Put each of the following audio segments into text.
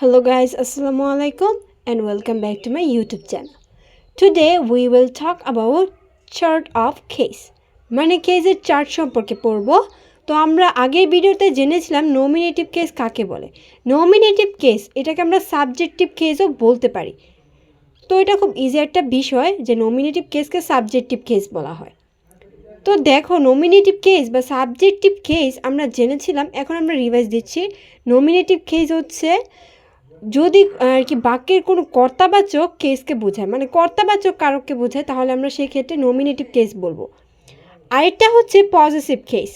Hello guys, Assalamu alaikum and welcome back to my YouTube channel. Today we will talk about chart of case. মানে কেসের chart সম্পর্কে পড়ব। তো আমরা আগের ভিডিওতে জেনেছিলাম নমিনেটিভ কেস কাকে বলে। নমিনেটিভ কেস এটাকে আমরা সাবজেক্টিভ কেসও বলতে পারি। তো এটা খুব ইজি একটা বিষয় যে নমিনেটিভ কেসকে সাবজেক্টিভ কেস বলা হয়। তো দেখো নমিনেটিভ কেস বা সাবজেক্টিভ কেস আমরা জেনেছিলাম এখন আমরা রিভাইজ দিচ্ছি। নমিনেটিভ কেস হচ্ছে যদি, আর কি, বাক্যের কোনো কর্তাবাচক কেসকে বোঝায় মানে কর্তাবাচক কারককে বোঝায়, তাহলে আমরা সেই ক্ষেত্রে নমিনেটিভ কেস বলব। আরেকটা হচ্ছে পজিটিভ কেস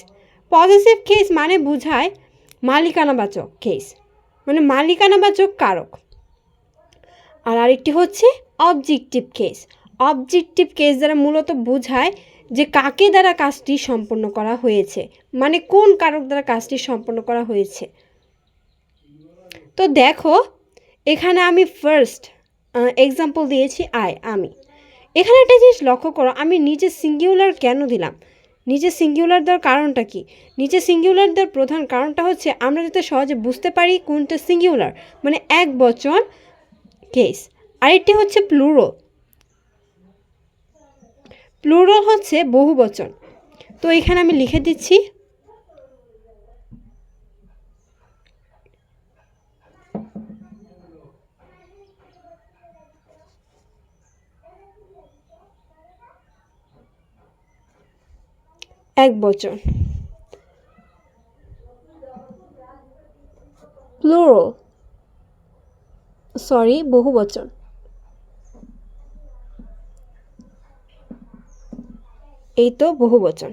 পজিটিভ কেস মানে বোঝায় মালিকানাবাচক কেস মানে মালিকানাবাচক কারক। আর আরেকটি হচ্ছে অবজেক্টিভ কেস অবজেক্টিভ কেস দ্বারা মূলত বোঝায় যে কাকে দ্বারা কাজটি সম্পন্ন করা হয়েছে মানে কোন কারক দ্বারা কাজটি সম্পন্ন করা হয়েছে। তো দেখো, এখানে আমি ফার্স্ট এক্সাম্পল দিয়েছি আই আমি। এখানে একটা জিনিস লক্ষ্য করো, আমি নিচে সিঙ্গুলার কেন দিলাম? নিচে সিঙ্গুলার দেওয়ার কারণটা কি? নিচে সিঙ্গুলার দেওয়ার প্রধান কারণটা হচ্ছে আমরা যাতে সহজে বুঝতে পারি কোনটা সিঙ্গুলার মানে এক বচন কেস আরেকটি হচ্ছে প্লুরো প্লুরো হচ্ছে বহু বচন তো এখানে আমি লিখে দিচ্ছি এক বচন। প্লুরো সরি বহু বচন। এই তো বহু বচন।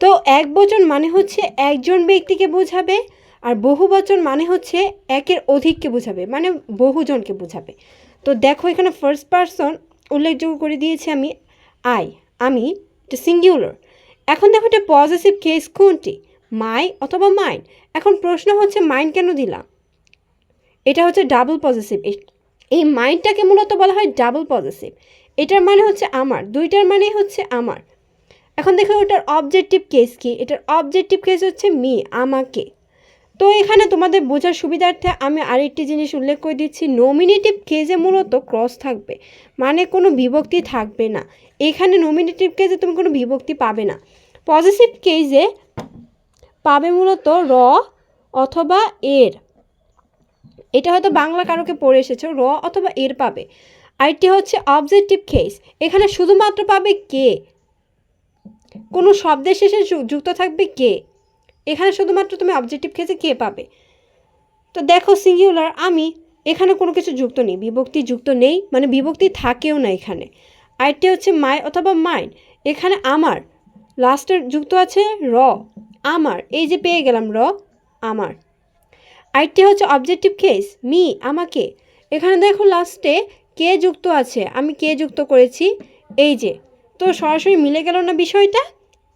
তো এক বচন মানে হচ্ছে একজন ব্যক্তিকে বোঝাবে আর বহু বচন মানে হচ্ছে একের অধিককে বোঝাবে মানে বহুজনকে বোঝাবে। তো দেখো এখানে ফার্স্ট পারসন উল্লেখযোগ্য করে দিয়েছি আমি আই আমি সিঙ্গুলার এখন দেখো এটা পজিটিভ কেস কোনটি? মাই অথবা মাইন্ড এখন প্রশ্ন হচ্ছে মাইন্ড কেন দিলাম? এটা হচ্ছে ডাবল পজিটিভ এই মাইন্ডটাকে মূলত বলা হয় ডাবল পজিটিভ এটার মানে হচ্ছে আমার, দুইটার মানে হচ্ছে আমার। এখন দেখো ওটার অবজেক্টিভ কেস কি? এটার অবজেক্টিভ কেস হচ্ছে মি আমাকে। তো এখানে তোমাদের বোঝার সুবিধার্থে আমি আরেকটি জিনিস উল্লেখ করে দিচ্ছি। নমিনেটিভ কেজে মূলত ক্রস থাকবে মানে কোনো বিভক্তি থাকবে না। এখানে নমিনেটিভ কেজে তুমি কোনো বিভক্তি পাবে না। পজিটিভ কেজে পাবে মূলত র অথবা এর। এটা হয়তো বাংলা কারোকে পড়ে এসেছ, র অথবা এর পাবে। আরেকটি হচ্ছে অবজেক্টিভ কেস এখানে শুধুমাত্র পাবে কে? কোনো শব্দের শেষে যুক্ত থাকবে কে? এখানে শুধুমাত্র তুমি অবজেক্টিভ কেসে কে পাবে? তো দেখো সিঙ্গুলার আমি এখানে কোনো কিছু যুক্ত নেই, বিভক্তি যুক্ত নেই মানে বিভক্তি থাকেও না এখানে। আরেকটি হচ্ছে মাই অথবা মাইন এখানে আমার লাস্টের যুক্ত আছে র, আমার, এই যে পেয়ে গেলাম র, আমার। আরেকটি হচ্ছে অবজেক্টিভ কেস মি আমাকে। এখানে দেখো লাস্টে কে যুক্ত আছে, আমি কে যুক্ত করেছি, এই যে। তো সরাসরি মিলে গেল না বিষয়টা?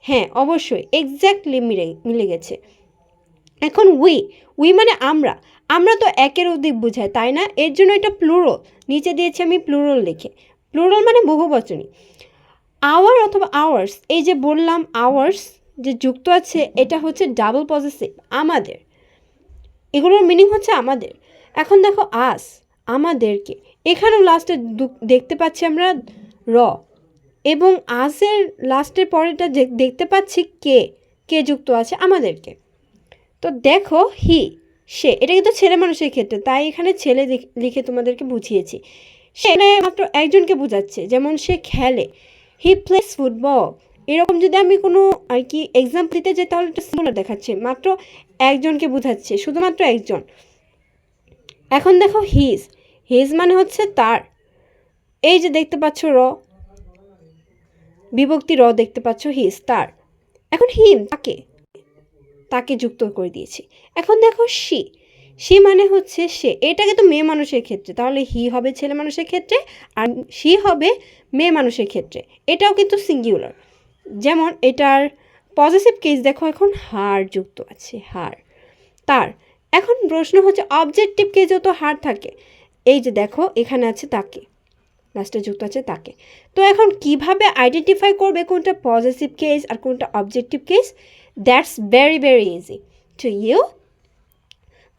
হ্যাঁ অবশ্যই এক্স্যাক্টলি মিলে মিলে গেছে। এখন উই উই মানে আমরা। আমরা তো একের অধিক বোঝায়, তাই না? এর জন্য এটা প্লুরো নিচে দিয়েছি আমি প্লুরল লিখে। প্লুরল মানে বহু বচনী আওয়ার অথবা আওয়ার্স এই যে বললাম আওয়ার্স যে যুক্ত আছে, এটা হচ্ছে ডাবল পজিটিভ আমাদের। এগুলোর মিনিং হচ্ছে আমাদের। এখন দেখো আস আমাদেরকে। এখানেও লাস্টে দেখতে পাচ্ছি আমরা, র। এবং আসের লাস্টের পরেটা দেখতে পাচ্ছি কে কে যুক্ত আছে আমাদেরকে। তো দেখো হি, সে, এটা কিন্তু ছেলে মানুষের ক্ষেত্রে, তাই এখানে ছেলে লিখে তোমাদেরকে বুঝিয়েছি। সে মাত্র একজনকে বোঝাচ্ছে, যেমন সে খেলে। He plays football. এরকম যদি আমি কোনো আর কি এক্সাম দিতে যাই, তাহলে একটা সিঙ্গুলার দেখাচ্ছে। মাত্র একজনকে বোঝাচ্ছে, শুধুমাত্র একজন। এখন দেখো হিজ হিজ মানে হচ্ছে তার। এই যে দেখতে পাচ্ছ র বিভক্তি র দেখতে পাচ্ছ হিজ তার। এখন হিম তাকে। তাকে যুক্ত করে দিয়েছি। এখন দেখো সি। সি মানে হচ্ছে সে। এটা কিন্তু মেয়ে মানুষের ক্ষেত্রে। তাহলে হি হবে ছেলে মানুষের ক্ষেত্রে আর সি হবে মেয়ে মানুষের ক্ষেত্রে। এটাও কিন্তু সিঙ্গুলার যেমন এটার পজিটিভ কেস দেখো এখন হার যুক্ত আছে হার তার। এখন প্রশ্ন হচ্ছে অবজেক্টিভ কেজেও তো হার থাকে। এই যে দেখো, এখানে আছে তাকে। লাস্টে যুক্ত আছে তাকে। তো এখন কীভাবে আইডেন্টিফাই করবে কোনটা পজিটিভ কেস আর কোনটা objective case that's very very easy to you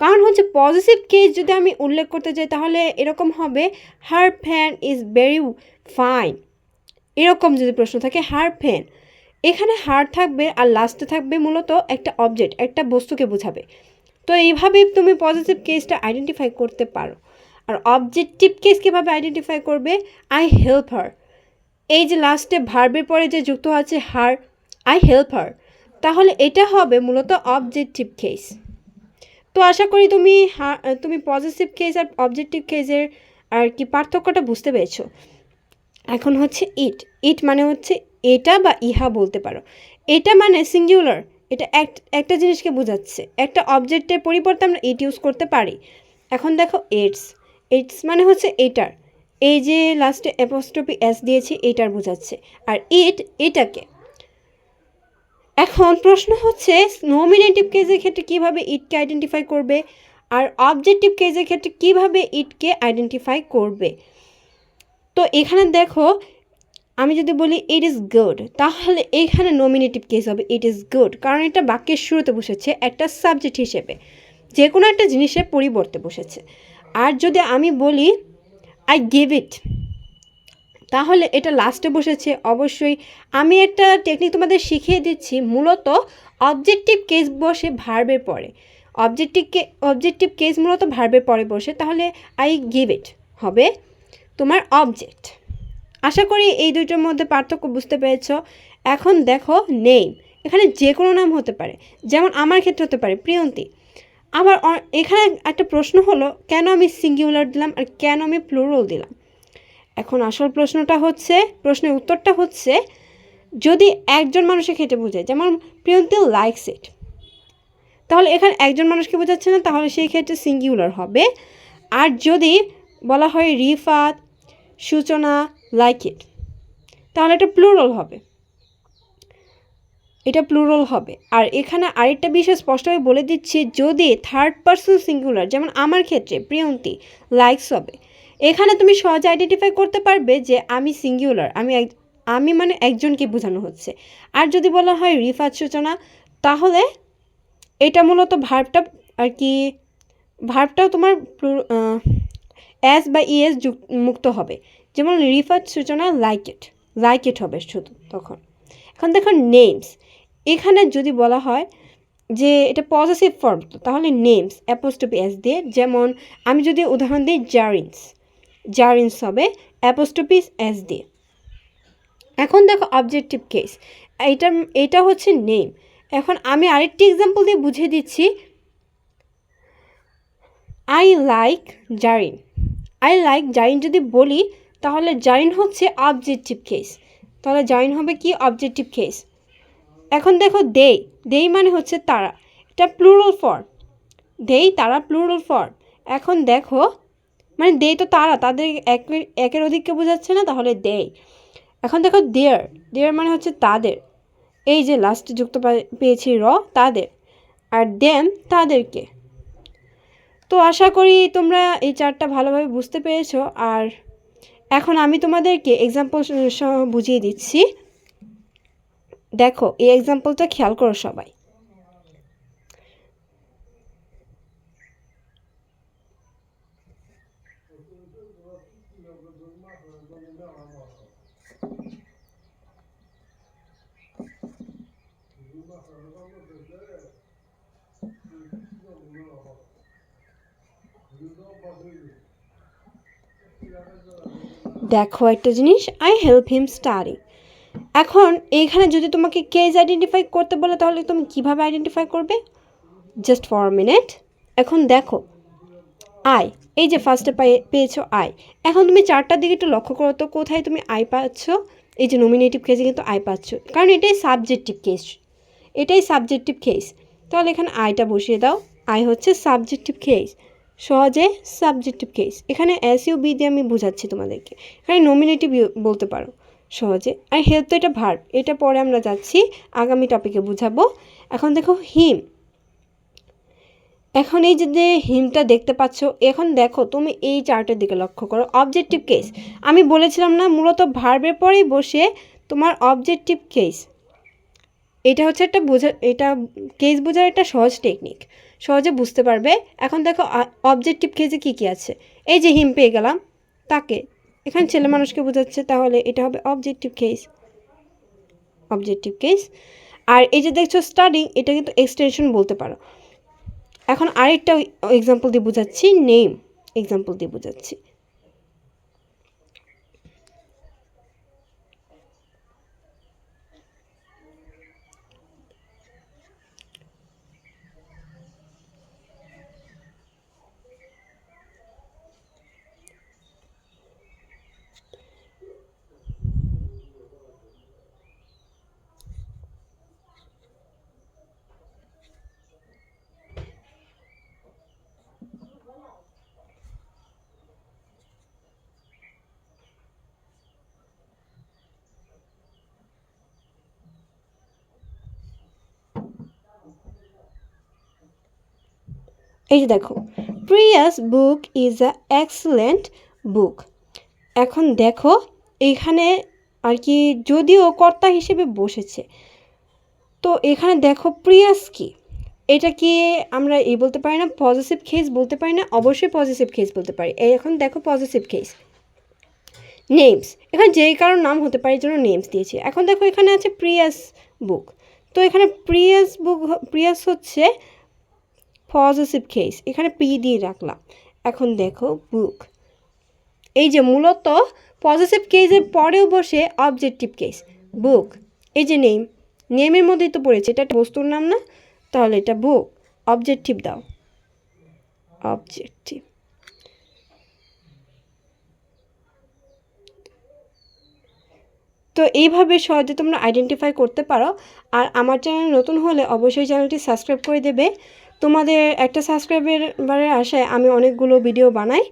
কারণ হচ্ছে পজিটিভ কেস যদি আমি উল্লেখ করতে চাই তাহলে এরকম হবে her fan is very fine এরকম যদি প্রশ্ন থাকে হার ফ্যান এখানে হার থাকবে আর লাস্টে থাকবে মূলত একটা অবজেক্ট একটা বস্তুকে বোঝাবে। তো এইভাবেই তুমি পজিটিভ কেসটা আইডেন্টিফাই করতে পারো। আর অবজেক্টিভ কেস কীভাবে আইডেন্টিফাই করবে? আই হেল্প হার এই যে লাস্টে ভার্বের পরে যে যুক্ত আছে হার আই হেল্প হার তাহলে এটা হবে মূলত অবজেক্টিভ কেস তো আশা করি তুমি তুমি পজিটিভ কেস আর অবজেক্টিভ কেসের আর কি পার্থক্যটা বুঝতে পেরেছ। এখন হচ্ছে ইট ইট মানে হচ্ছে এটা বা ইহা বলতে পারো। এটা মানে সিঙ্গুলার এটা এক একটা জিনিসকে বোঝাচ্ছে। একটা অবজেক্টের পরিবর্তে আমরা ইট ইউজ করতে পারি। এখন দেখো ইটস ইটস মানে হচ্ছে এটার। এই যে লাস্টে অ্যাপোস্ট্রপি এস দিয়েছি, এটার বোঝাচ্ছে। আর ইট এটাকে। এখন প্রশ্ন হচ্ছে নমিনেটিভ কেসের ক্ষেত্রে কীভাবে ইটকে আইডেন্টিফাই করবে? আর অবজেক্টিভ কেসের ক্ষেত্রে কীভাবে ইটকে আইডেন্টিফাই করবে? তো এখানে দেখো, আমি যদি বলি ইট ইজ গুড তাহলে এখানে নমিনেটিভ কেস হবে ইট ইজ গুড কারণ এটা বাক্যের শুরুতে বসেছে, একটা সাবজেক্ট হিসেবে। যে কোনো একটা জিনিসের পরিবর্তে বসেছে। আর যদি আমি বলি আই গিভ ইট তাহলে এটা লাস্টে বসেছে। অবশ্যই আমি একটা টেকনিক তোমাদের শিখিয়ে দিচ্ছি। মূলত অবজেক্টিভ কেস বসে ভার্বের পরে। অবজেক্টিভ কে অবজেক্টিভ কেস মূলত ভার্বের পরে বসে। তাহলে আই গিভ ইট হবে তোমার অবজেক্ট আশা করি এই দুইটার মধ্যে পার্থক্য বুঝতে পেরেছ। এখন দেখো নেম এখানে যে কোনো নাম হতে পারে। যেমন আমার ক্ষেত্রে হতে পারে, প্রিয়ন্তী। আবার এখানে একটা প্রশ্ন হলো, কেন আমি সিঙ্গুলার দিলাম আর কেন আমি প্লুরাল দিলাম? এখন আসল প্রশ্নটা হচ্ছে, প্রশ্নের উত্তরটা হচ্ছে, যদি একজন মানুষের ক্ষেত্রে বোঝায়, যেমন প্রিয়ন্তী লাইকস ইট তাহলে এখানে একজন মানুষকে বোঝাচ্ছে না, তাহলে সেই ক্ষেত্রে সিঙ্গুলার হবে। আর যদি বলা হয় রিফাত, সূচনা লাইক ইট তাহলে এটা প্লুরাল হবে। এটা প্লুরাল হবে। আর এখানে আরেকটা বিষয় স্পষ্টভাবে বলে দিচ্ছি, যদি থার্ড পার্সন সিঙ্গুলার যেমন আমার ক্ষেত্রে, প্রিয়ন্তী লাইকস হবে। এখানে তুমি সহজে আইডেন্টিফাই করতে পারবে যে আমি সিঙ্গুলার আমি আমি মানে একজনকে বোঝানো হচ্ছে। আর যদি বলা হয় রিফাত সূচনা, তাহলে এটা মূলত ভার্বটা আর কি ভার্বটাও তোমার অ্যাস বা ইএস মুক্ত হবে। যেমন রিফাত সূচনা লাইক ইট লাইক ইট হবে শুধু তখন। এখন দেখো নেমস এখানে যদি বলা হয় যে এটা পজিটিভ ফর্ম তাহলে নেমস অ্যাপোস্টপি এস দিয়ে যেমন আমি যদি উদাহরণ দিই জারিন্স জারিন্স হবে অ্যাপোস্টপিস এস দিয়ে। এখন দেখো অবজেক্টিভ কেস এটা এটা হচ্ছে নেম এখন আমি আরেকটি এক্সাম্পল দিয়ে বুঝিয়ে দিচ্ছি। I like Zarin I like Zarin যদি বলি, তাহলে জারিন হচ্ছে অবজেক্টিভ কেস তাহলে জয়েন হবে কি অবজেক্টিভ কেস এখন দেখো দেই দেই মানে হচ্ছে তারা। এটা প্লুরাল ফর্ম দেই, তারা প্লুরাল ফর্ম এখন দেখো মানে দেই তো তারা, তাদের একের একের অধিককে বোঝাচ্ছে না, তাহলে দেই। এখন দেখো দেয়ার দেয়ার মানে হচ্ছে তাদের। এই যে লাস্টে যুক্ত পেয়েছি র, তাদের। আর দেন তাদেরকে। তো আশা করি তোমরা এই চারটা ভালোভাবে বুঝতে পেরেছ, আর এখন আমি তোমাদেরকে এক্সাম্পল বুঝিয়ে দিচ্ছি। দেখো এই এক্সাম্পলটা খেয়াল করো সবাই। দেখো একটা জিনিস আই হেল্প হিম স্টাডি এখন এইখানে যদি তোমাকে কেজ আইডেন্টিফাই করতে বলে, তাহলে তুমি কীভাবে আইডেন্টিফাই করবে? জাস্ট ফর মিনিট এখন দেখো আই এই যে ফার্স্টে পাই পেয়েছ আই এখন তুমি চারটার দিকে একটু লক্ষ্য করো তো, কোথায় তুমি আই পাচ্ছ? এই যে নমিনেটিভ কেসে কিন্তু আই পাচ্ছ। কারণ এটাই সাবজেক্টিভ কেস এটাই সাবজেক্টিভ কেস তাহলে এখানে আইটা বসিয়ে দাও। আই হচ্ছে সাবজেক্টিভ কেস সহজে সাবজেক্টিভ কেস এখানে এস ইউ বি দিয়ে আমি বোঝাচ্ছি তোমাদেরকে। এখানে নমিনেটিভ বলতে পারো। সহজে। আর হেল্প তো এটা ভার্ব এটা পরে আমরা যাচ্ছি, আগামী টপিকে বুঝাবো। এখন দেখো হিম এখন এই যে হিমটা দেখতে পাচ্ছ, এখন দেখো তুমি এই চার্টের দিকে লক্ষ্য করো। অবজেক্টিভ কেস আমি বলেছিলাম না, মূলত ভার্বের পরেই বসে তোমার অবজেক্টিভ কেস এটা হচ্ছে একটা বোঝা, এটা কেস বোঝার একটা সহজ টেকনিক সহজে বুঝতে পারবে। এখন দেখো অবজেক্টিভ কেজে কী কী আছে? এই যে হিম পেয়ে গেলাম, তাকে। এখানে ছেলে মানুষকে বোঝাচ্ছে, তাহলে এটা হবে অবজেক্টিভ কেস অবজেক্টিভ কেস আর এই যে দেখছ স্টাডিং এটা কিন্তু এক্সটেনশন বলতে পারো। এখন আরেকটা এক্সাম্পল দিয়ে বোঝাচ্ছি নেম এক্সাম্পল দিয়ে বোঝাচ্ছি। এই যে দেখো Priya's book is a excellent book এখন দেখো, এখানে আর কি যদিও কর্তা হিসেবে বসেছে, তো এখানে দেখো প্রিয়াস কি? এটা কি আমরা এই বলতে পারি না পজিটিভ কেস বলতে পারি না? অবশ্যই পজিটিভ কেস বলতে পারি। এই এখন দেখো পজিটিভ কেস নেমস এখানে যেই কারোর নাম হতে পারে জন্য নেমস দিয়েছি। এখন দেখো এখানে আছে প্রিয়াস বুক তো এখানে প্রিয়াস বুক প্রিয়াস হচ্ছে পজিটিভ কেস এখানে পি দিয়ে রাখলাম। এখন দেখো বুক এই যে মূলত পজিটিভ কেসের পরেও বসে অবজেক্টিভ কেস বুক এই যে নেম নেমের মধ্যেই তো পড়েছে, এটা একটা বস্তুর নাম না? তাহলে এটা বুক অবজেক্টিভ দাও। অবজেক্টিভ তো এইভাবে সহজে তোমরা আইডেন্টিফাই করতে পারো। আর আমার চ্যানেল নতুন হলে অবশ্যই চ্যানেলটি সাবস্ক্রাইব করে দেবে। তোমাদের একটা সাবস্ক্রাইবের বারে আশায় আমি অনেকগুলো ভিডিও বানাই।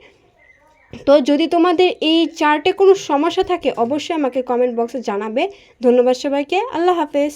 তো যদি তোমাদের এই চার্টে কোনো সমস্যা থাকে, অবশ্যই আমাকে কমেন্ট বক্সে জানাবে। ধন্যবাদ সবাইকে, আল্লাহ হাফেজ।